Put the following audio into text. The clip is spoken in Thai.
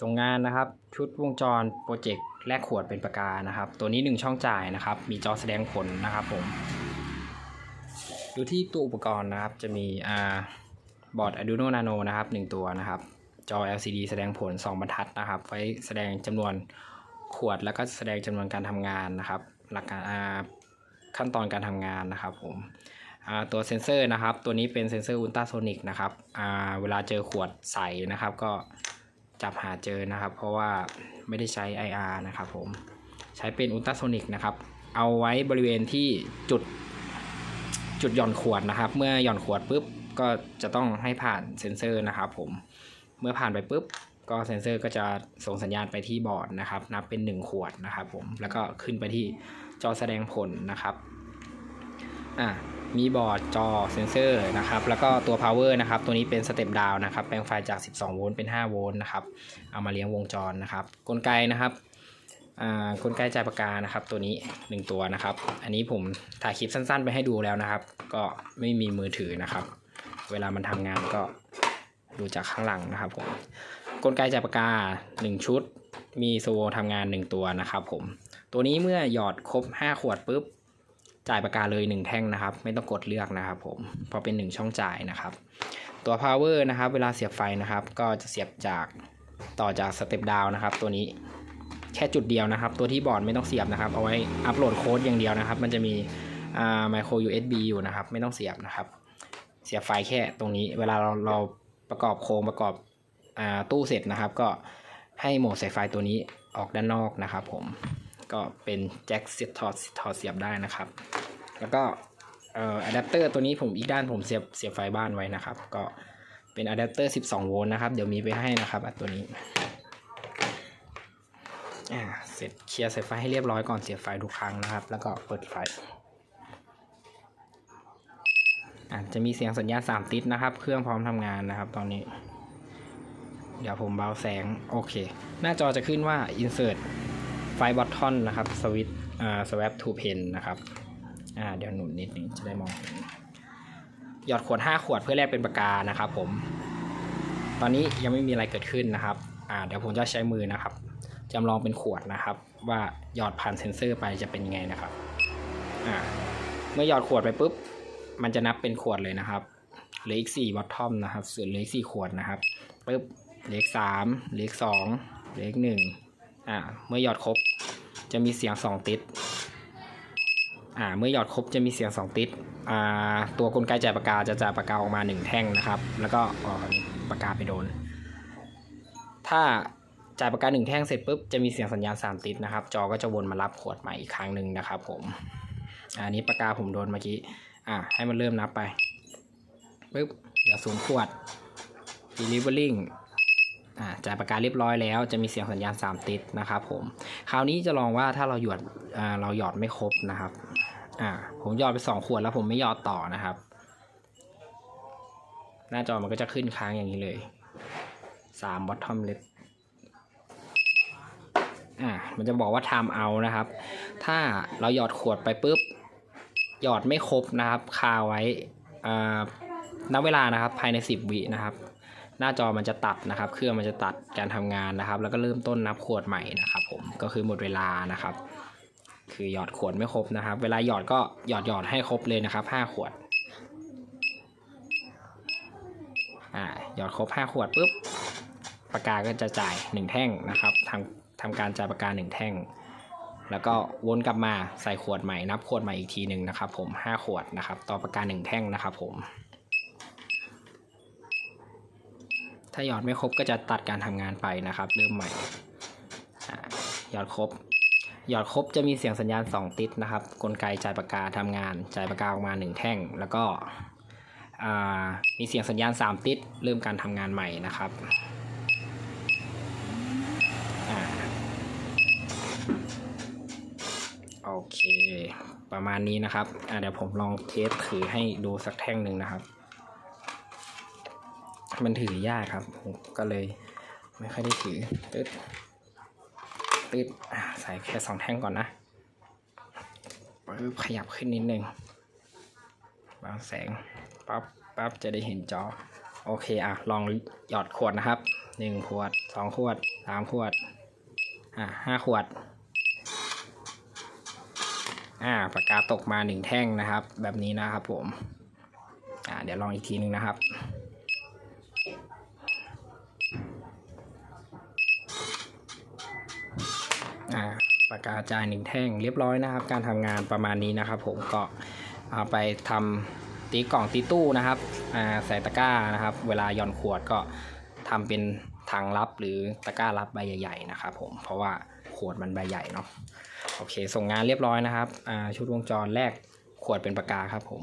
ส่งงานนะครับ ชุดวงจรโปรเจกต์แลกขวดเป็นปากกานะครับ ตัวนี้ 1 ช่องจ่ายนะครับ มีจอแสดงผลนะครับผมดูที่ตัวอุปกรณ์นะครับ จะมีอ่าบอร์ด Arduino Nano นะครับ 1 ตัวนะครับ จอ LCD แสดงผล 2 บรรทัดนะครับ ไว้แสดงจำนวนขวดแล้วก็แสดงจำนวนการทำงานนะครับ หลักการอ่าขั้นตอนการทำงานนะครับผมอ่าตัวเซนเซอร์นะครับ ตัวนี้เป็นเซนเซอร์อุลตราโซนิกนะครับอ่าเวลาเจอขวดใสนะครับก็ จับหาเจอนะครับ เพราะว่าไม่ได้ใช้ IR นะครับผมใช้เป็นอุลตราโซนิกนะครับ เอาไว้บริเวณที่จุดจุดหย่อนขวดนะครับ เมื่อหย่อนขวดปุ๊บก็จะต้องให้ผ่านเซนเซอร์นะครับผมเมื่อผ่านไปปุ๊บก็เซนเซอร์ก็จะส่งสัญญาณไปที่บอร์ดนะครับ นับเป็น 1 ขวดนะครับผมแล้วก็ขึ้นไปที่จอแสดงผลนะครับอะ มีบอร์ดจอเซนเซอร์นะครับ แล้วก็ตัว power นะครับ ตัวนี้เป็นสเต็ปดาวนะครับ แปลงไฟจาก 12 โวลต์เป็น 5 โวลต์นะครับ เอามาเลี้ยงวงจรนะครับ กลไกนะครับกลไกจ่ายปากกานะครับ ตัวนี้ 1 ตัวนะครับ อันนี้ผมถ่ายคลิปสั้น ๆ ไปให้ดูแล้วนะครับ ก็ไม่มีมือถือนะครับ เวลามันทำงานก็ดูจากข้างหลังนะครับผม กลไกจ่ายปากกา 1 ชุด มีโซโวทำงาน 1 ตัวนะครับผม ตัวนี้เมื่อหยอดครบ 5 ขวดปุ๊บ จ่ายปากกาเลย 1 แท่งนะครับ ไม่ต้องกดเลือกนะครับผมพราะเป็น 1 ช่องจ่ายนะครับ ตัว power นะครับ เวลาเสียบไฟนะครับ ก็จะเสียบจากต่อจากสเต็ปดาวนะครับ ตัวนี้แค่จุดเดียวนะครับ ตัวที่บอร์ดไม่ต้องเสียบนะครับ เอาไว้อัปโหลดโค้ดอย่างเดียวนะครับ มันจะมีอ่า micro USB อยู่นะครับ ไม่ต้องเสียบนะครับ เสียบไฟแค่ตรงนี้ เวลาเราเราประกอบโครงประกอบอ่าตู้เสร็จนะครับ ก็ให้โหมดสายไฟตัวนี้ออกด้านนอกนะครับผม ก็เป็นแจ็คเสียบถอดถอดเสียบได้นะครับ แล้วก็เอ่ออะแดปเตอร์ตัวนี้ผมอีกด้านผมเสียบเสียบไฟบ้านไว้นะครับ ก็เป็นอะแดปเตอร์ 12 โวลต์นะครับ เดี๋ยวมีไปให้นะครับตัวนี้อ่าเสร็จเคลียร์สายไฟให้เรียบร้อยก่อนเสียบไฟทุกครั้งนะครับ แล้วก็เปิดไฟอ่าจะมีเสียงสัญญาณ3ติดนะครับ เครื่องพร้อมทำงานนะครับ ตอนนี้ เดี๋ยวผมเบาแสง โอเค หน้าจอจะขึ้นว่า insert ไฟบอททอนนะครับสวิตอ่า swap to pen นะครับอ่าเดี๋ยวหนุนนิดนึงจะได้มองเห็นหยอดขวด 5 ขวดเพื่อแลกเป็นปากกานะครับผม ตอนนี้ยังไม่มีอะไรเกิดขึ้นนะครับอ่าเดี๋ยวผมจะใช้มือนะครับจำลองเป็นขวดนะครับ ว่าหยอดผ่านเซนเซอร์ไปจะเป็นยังไงนะครับอ่าเมื่อหยอดขวดไปปุ๊บ มันจะนับเป็นขวดเลยนะครับเลืออีก4บอททอมนะครับส่วนเลืออีก4ขวดนะครับปุ๊บเลืออีก3เลืออีก2เลืออีก1 อ่า เมื่อหยอดครบ จะมีเสียง2ติดอ่า เมื่อหยอดครบจะมีเสียง2ติดอ่า ตัวกลไกจ่ายปากกาจะจ่ายปากกาออกมา1แท่งนะครับ แล้วก็ออปากกาไปโดน ถ้าจ่ายปากกา1แท่งเสร็จปุ๊บจะมีเสียงสัญญาณ3ติดนะครับ จอก็จะวนมารับขวดใหม่อีกครั้งหนึ่งนะครับ ผม อันนี้ปากกาผมโดนเมื่อกี้ อ่า ให้มันเริ่มนับไปปุ๊บเหลือศูนย์ขวด delivering จ่ายปากกาเรียบร้อยแล้วจะมีเสียงสัญญาณ 3 ติดนะครับผมคราวนี้จะลองว่าถ้าเราหยอดเราหยอดไม่ครบนะครับผมหยอดไป 2 ขวดแล้วผมไม่หยอดต่อนะครับ หน้าจอมันก็จะขึ้นค้างอย่างนี้เลย3 bottom left อ่ามันจะบอกว่า time out นะครับ ถ้าเราหยอดขวดไปปุ๊บหยอดไม่ครบนะครับ คาไว้นับเวลานะครับภายใน 10 วินะครับ หน้าจอมันจะตัดนะครับ เครื่องมันจะตัดการทำงานนะครับ แล้วก็เริ่มต้นนับขวดใหม่นะครับ ผมก็คือหมดเวลานะครับ คือหยอดขวดไม่ครบนะครับ เวลาหยอดก็หยอดหยอดให้ครบเลยนะครับห้าขวดอ่าหยอดครบห้าขวดปุ๊บปากกาก็จะจ่ายหนึ่งแท่งนะครับทำทำการจ่ายปากกาหนึ่งแท่ง แล้วก็วนกลับมาใส่ขวดใหม่นับขวดใหม่อีกทีหนึ่งนะครับ ผมห้าขวดนะครับ ต่อปากกาหนึ่งแท่งนะครับ ผม ถ้าหยอดไม่ครบก็จะตัดการทำงานไปนะครับ เริ่มใหม่หยอดครบ หยอดครบจะมีเสียงสัญญาณ 2 ติดนะครับ กลไกจ่ายปากกาทำงานจ่ายปากกาออกมา 1 แท่ง แล้วก็มีเสียงสัญญาณ 3 ติด เริ่มการทำงานใหม่นะครับอโอเค ประมาณนี้นะครับ เดี๋ยวผมลองเทสถือให้ดูสักแท่งหนึ่งนะครับ มันถือยากครับ ก็เลยไม่ค่อยได้ถือตึ๊ดตึ๊ดใส่แค่สองแท่งก่อนนะปึ๊บขยับขึ้นนิดนึงบางแสงปั๊บปั๊บจะได้เห็นจอ โอเคอะ ลองหยอดขวดนะครับหนึ่งขวดสองขวดสามขวด อ่าห้าขวด อ่าปากกาตกมาหนึ่งแท่งนะครับ แบบนี้นะครับผม อ่าเดี๋ยวลองอีกทีนึงนะครับ อ่าปากกาจ่ายหนึ่งแท่งเรียบร้อยนะครับ การทำงานประมาณนี้นะครับ ผมก็เอาไปทำตีกล่องตีตู้นะครับอ่าใส่ตะกร้านะครับ เวลาย่อนขวดก็ทำเป็นถังรับหรือตะกร้ารับใบใหญ่ๆนะครับ ผมเพราะว่าขวดมันใบใหญ่เนาะโอเค ส่งงานเรียบร้อยนะครับชุดวงจรแรกขวดเป็นปากกาครับผม